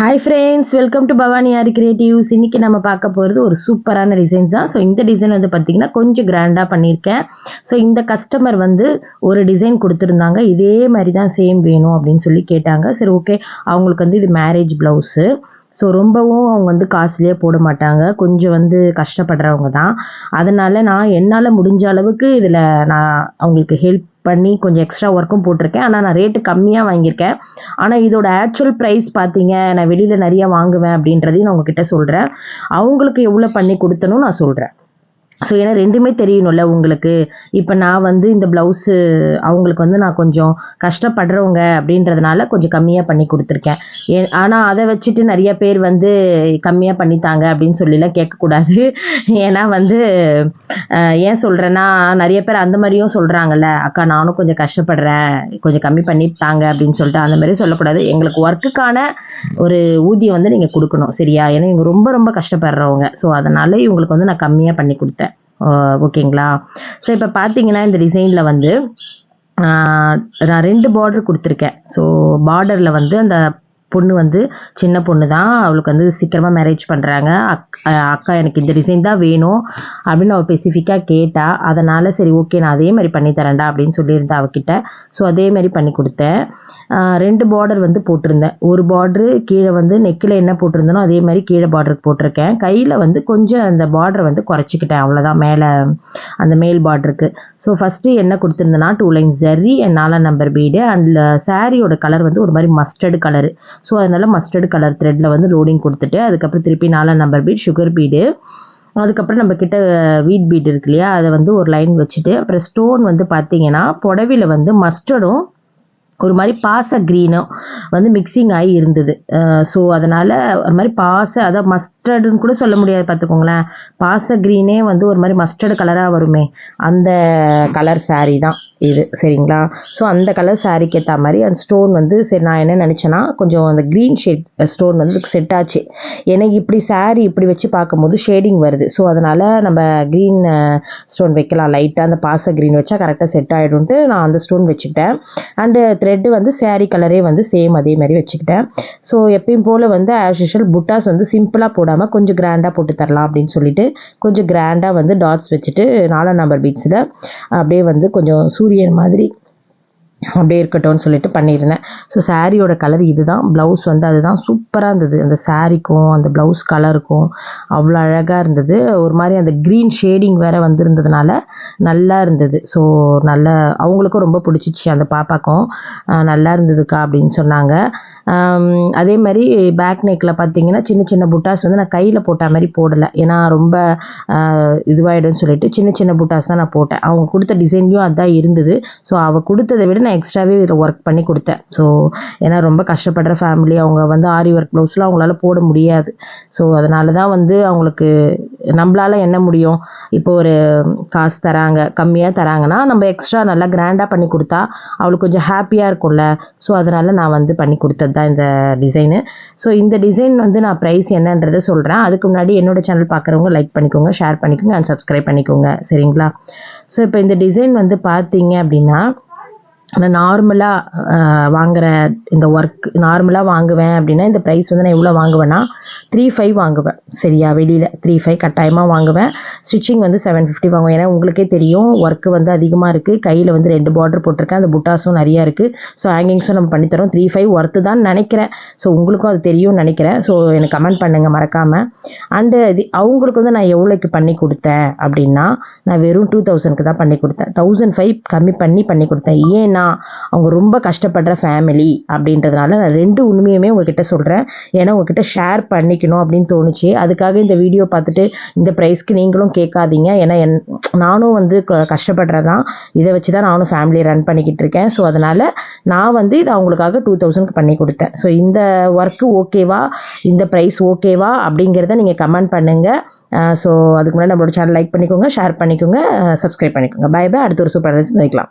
Hi friends welcome to Bhavani Aari creatives இன்றைக்கி நம்ம பார்க்க போகிறது ஒரு சூப்பரான டிசைன்ஸ் தான். ஸோ இந்த டிசைன் வந்து பார்த்திங்கன்னா கொஞ்சம் கிராண்டாக பண்ணியிருக்கேன். ஸோ இந்த கஸ்டமர் வந்து ஒரு டிசைன் கொடுத்துருந்தாங்க. இதே மாதிரி தான் சேம் வேணும் அப்படின்னு சொல்லி கேட்டாங்க. சரி ஓகே அவங்களுக்கு வந்து இது மேரேஜ் ப்ளவுஸு ஸோ ரொம்பவும் அவங்க வந்து காஸ்ட்லியாக போட மாட்டாங்க. கொஞ்சம் வந்து கஷ்டப்படுறவங்க தான். அதனால் நான் என்னால் முடிஞ்ச அளவுக்கு இதில் நான் அவங்களுக்கு ஹெல்ப் பண்ணி கொஞ்சம் எக்ஸ்ட்ரா ஒர்க்கும் போட்டிருக்கேன். ஆனால் நான் ரேட்டு கம்மியாக வாங்கியிருக்கேன். ஆனால் இதோட ஆக்சுவல் ப்ரைஸ் பார்த்தீங்க நான் வெளியில் நிறையா வாங்குவேன் அப்படின்றதையும் நான் உங்ககிட்ட சொல்கிறேன் அவங்களுக்கு எவ்வளோ பண்ணி கொடுத்தனும் நான் சொல்கிறேன் ஸோ ஏன்னா ரெண்டுமே தெரியணும்ல உங்களுக்கு. இப்போ நான் வந்து இந்த ப்ளவுஸு அவங்களுக்கு வந்து நான் கொஞ்சம் கஷ்டப்படுறவங்க அப்படின்றதுனால கொஞ்சம் கம்மியாக பண்ணி கொடுத்துருக்கேன். ஏ ஆனால் அதை வச்சுட்டு நிறைய பேர் வந்து கம்மியாக பண்ணித்தாங்க அப்படின்னு சொல்லிலாம் கேட்கக்கூடாது. ஏன்னா வந்து ஏன் சொல்கிறேன்னா நிறைய பேர் அந்த மாதிரியும் சொல்கிறாங்கல்ல அக்கா நானும் கொஞ்சம் கஷ்டப்படுறேன். கொஞ்சம் கம்மி பண்ணித்தாங்க அப்படின்னு சொல்லிட்டு அந்த மாதிரி சொல்லக்கூடாது. எங்களுக்கு ஒர்க்குக்கான ஒரு ஊதியம் வந்து நீங்கள் கொடுக்கணும். சரியா? ஏன்னா இவங்க ரொம்ப ரொம்ப கஷ்டப்படுறவங்க. ஸோ அதனால் இவங்களுக்கு வந்து நான் கம்மியாக பண்ணி கொடுத்தேன். ஓகேங்களா? ஸோ இப்போ பார்த்தீங்கன்னா இந்த டிசைனில் வந்து நான் ரெண்டு பார்டர் கொடுத்துருக்கேன். ஸோ பார்டரில் வந்து அந்த பொண்ணு வந்து சின்ன பொண்ணு தான் அவளுக்கு வந்து சீக்கிரமாக மேரேஜ் பண்ணுறாங்க அக் அக்கா எனக்கு இந்த டிசைன் தான் வேணும். அப்படின்னு அவள் ஸ்பெசிஃபிக்காக கேட்டால் அதனால் சரி ஓகே நான் அதே மாதிரி பண்ணி தரேன்டா அப்படின்னு சொல்லியிருந்தேன் அவகிட்ட. ஸோ அதே மாதிரி பண்ணி கொடுத்தேன். ரெண்டு பார்டர் வந்து போட்டிருந்தேன். ஒரு பார்ட்ரு கீழே வந்து நெக்கில் என்ன போட்டிருந்தனோ அதே மாதிரி கீழே பார்டருக்கு போட்டிருக்கேன். கையில் வந்து கொஞ்சம் அந்த பார்டரை வந்து குறைச்சிக்கிட்டேன். அவ்வளோதான் மேலே அந்த மேல் பார்டருக்கு ஸோ ஃபஸ்ட்டு என்ன கொடுத்துருந்தேன்னா டூ லைன் ஜரி அண்ட் நாலாம் நம்பர் பீடு அண்ட் சாரியோட கலர் வந்து ஒரு மாதிரி மஸ்டர்டு கலரு ஸோ அதனால் மஸ்டர்டு கலர் த்ரெட்டில் வந்து லோடிங் கொடுத்துட்டு அதுக்கப்புறம் திருப்பி நாலாம் நம்பர் பீட் சுகர் பீடு அதுக்கப்புறம் நம்ம கிட்ட uh, வீட் பீட் இருக்கு இல்லையா அதை வந்து ஒரு லைன் வச்சுட்டு அப்புறம் ஸ்டோன் வந்து பார்த்தீங்கன்னா புடவையில் வந்து மஸ்டர்டும் ஒரு மாதிரி பாச க்ரீனும் வந்து மிக்சிங் ஆகி இருந்தது. ஸோ அதனால் ஒரு மாதிரி பாச அதாவது மஸ்டர்டுன்னு கூட சொல்ல முடியாது பார்த்துக்கோங்களேன். பாச க்ரீனே வந்து ஒரு மாதிரி மஸ்டர்டு கலராக வருமே. அந்த கலர் சாரீ தான் இது சரிங்களா? ஸோ அந்த கலர் சாரீக்கு ஏற்ற மாதிரி அந்த ஸ்டோன் வந்து சரி நான் என்ன நினச்சேன்னா கொஞ்சம் அந்த க்ரீன் ஷேட் ஸ்டோன் வந்து செட் ஆச்சு. எனக்கு இப்படி சாரீ இப்படி வச்சு பார்க்கும்போது ஷேடிங் வருது. ஸோ அதனால் நம்ம க்ரீன் ஸ்டோன் வைக்கலாம். லைட்டாக அந்த பாச க்ரீன் வச்சா கரெக்டாக செட் ஆகிடும்ட்டு நான் அந்த ஸ்டோன் வச்சுக்கிட்டேன். அண்டு த்ரெட்டு வந்து சேரீ கலரே வந்து சேம் அதே மாதிரி வச்சுக்கிட்டேன். ஸோ எப்பயும் போல் வந்து ஆஸ் யூஷுவல் புட்டாஸ் வந்து சிம்பிளாக போடாமல் கொஞ்சம் கிராண்டாக போட்டு தரலாம் அப்படின்னு சொல்லிட்டு கொஞ்சம் கிராண்டாக வந்து டாட்ஸ் வச்சுட்டு நாலாம் நம்பர் பீட்ஸில் அப்படியே வந்து கொஞ்சம் சூரியன் மாதிரி அப்படியே இருக்கட்டும்னு சொல்லிட்டு பண்ணியிருந்தேன். ஸோ சாரியோட கலர் இது தான் ப்ளவுஸ் வந்து அதுதான் சூப்பராக இருந்தது. அந்த சாரிக்கும் அந்த ப்ளவுஸ் கலருக்கும் அவ்வளோ அழகாக இருந்தது. ஒரு மாதிரி அந்த க்ரீன் ஷேடிங் வேறு வந்திருந்ததுனால நல்லா இருந்தது. ஸோ நல்ல அவங்களுக்கும் ரொம்ப பிடிச்சிச்சு அந்த பாப்பாக்கும். நல்லா இருந்ததுக்கா அப்படின்னு சொன்னாங்க. அதே மாதிரி பேக் நெக்கில் பார்த்தீங்கன்னா சின்ன சின்ன புட்டாஸ் வந்து நான் கையில் போட்ட மாதிரி போடலை. ஏன்னா ரொம்ப இதுவாகிடும்னு சொல்லிட்டு சின்ன சின்ன புட்டாஸ் தான் நான் போட்டேன். அவங்க கொடுத்த டிசைன்லையும் அதுதான் இருந்தது. ஸோ அவள் கொடுத்ததை விட நான் எக்ஸ்ட்ராவே இதில் ஒர்க் பண்ணி கொடுத்தேன். ஸோ ஏன்னா ரொம்ப கஷ்டப்படுற ஃபேமிலி அவங்க வந்து ஆரி ஒர்க் ப்ளவுஸ்லாம் அவங்களால போட முடியாது. ஸோ அதனால தான் வந்து அவங்களுக்கு நம்மளால் என்ன முடியும்? இப்போ ஒரு காசு தராங்க கம்மியாக தராங்கன்னா நம்ம எக்ஸ்ட்ரா நல்லா கிராண்டாக பண்ணி கொடுத்தா அவளுக்கு கொஞ்சம் ஹாப்பியாக இருக்கும்ல. ஸோ அதனால் நான் வந்து பண்ணி கொடுத்தது தான் இந்த டிசைனு ஸோ இந்த டிசைன் வந்து நான் ப்ரைஸ் என்னன்றதை சொல்கிறேன் அதுக்கு முன்னாடி என்னோடய சேனல் பார்க்குறவங்க லைக் பண்ணிக்கோங்க ஷேர் பண்ணிக்கோங்க அண்ட் சப்ஸ்கிரைப் பண்ணிக்கோங்க. சரிங்களா? ஸோ இப்போ இந்த டிசைன் வந்து பார்த்தீங்க அப்படின்னா நான் நார்மலாக வாங்குகிற இந்த ஒர்க் நார்மலாக வாங்குவேன் அப்படின்னா இந்த ப்ரைஸ் வந்து நான் எவ்வளோ வாங்குவேன்னா த்ரீ ஃபைவ் வாங்குவேன். சரியா? வெளியில் த்ரீ ஃபைவ் கட்டாயமாக வாங்குவேன். ஸ்டிச்சிங் வந்து செவன் ஃபிஃப்டி வாங்குவேன். ஏன்னா உங்களுக்கே தெரியும் ஒர்க்கு வந்து அதிகமாக இருக்குது கையில் வந்து ரெண்டு பார்டர் போட்டிருக்கேன். அந்த புட்டாஸும் நிறையா இருக்குது ஸோ ஹேங்கிங்ஸும் நம்ம பண்ணித்தரோம் த்ரீ ஃபைவ் ஒர்த்து தான் நினைக்கிறேன். ஸோ உங்களுக்கும் அது தெரியும்னு நினைக்கிறேன். ஸோ எனக்கு கமெண்ட் பண்ணுங்கள் மறக்காமல் அண்டு இது அவங்களுக்கு வந்து நான் எவ்வளோக்கு பண்ணி கொடுத்தேன் அப்படின்னா நான் வெறும் டூ தௌசண்ட்க்கு தான் பண்ணி கொடுத்தேன். தௌசண்ட் ஃபைவ் கம்மி பண்ணி பண்ணி கொடுத்தேன். ஏன்னா ஏன்னா அவங்க ரொம்ப கஷ்டப்படுற ஃபேமிலி அப்படின்றதுனால நான் ரெண்டு உண்மையுமே உங்ககிட்ட சொல்கிறேன் ஏன்னா உங்ககிட்ட ஷேர் பண்ணிக்கணும் அப்படின்னு தோணுச்சு. அதுக்காக இந்த வீடியோ பார்த்துட்டு இந்த ப்ரைஸ்க்கு நீங்களும் கேட்காதீங்க. ஏன்னா என் நானும் வந்து கஷ்டப்படுறதான் இதை வச்சு தான் நானும் ஃபேமிலியை ரன் பண்ணிக்கிட்டு இருக்கேன். ஸோ அதனால் நான் வந்து இதை அவங்களுக்காக டூ தௌசண்ட்க்கு பண்ணி கொடுத்தேன். ஸோ இந்த ஒர்க்கு ஓகேவா இந்த ப்ரைஸ் ஓகேவா அப்படிங்கிறத நீங்கள் கமெண்ட் பண்ணுங்கள் ஸோ அதுக்கு முன்னாடி நம்மளோட சேனல் லைக் பண்ணிக்கோங்க ஷேர் பண்ணிக்கோங்க சப்ஸ்கிரைப் பண்ணிக்கோங்க. பை பை அடுத்த ஒரு சூப்பர் வைக்கலாம்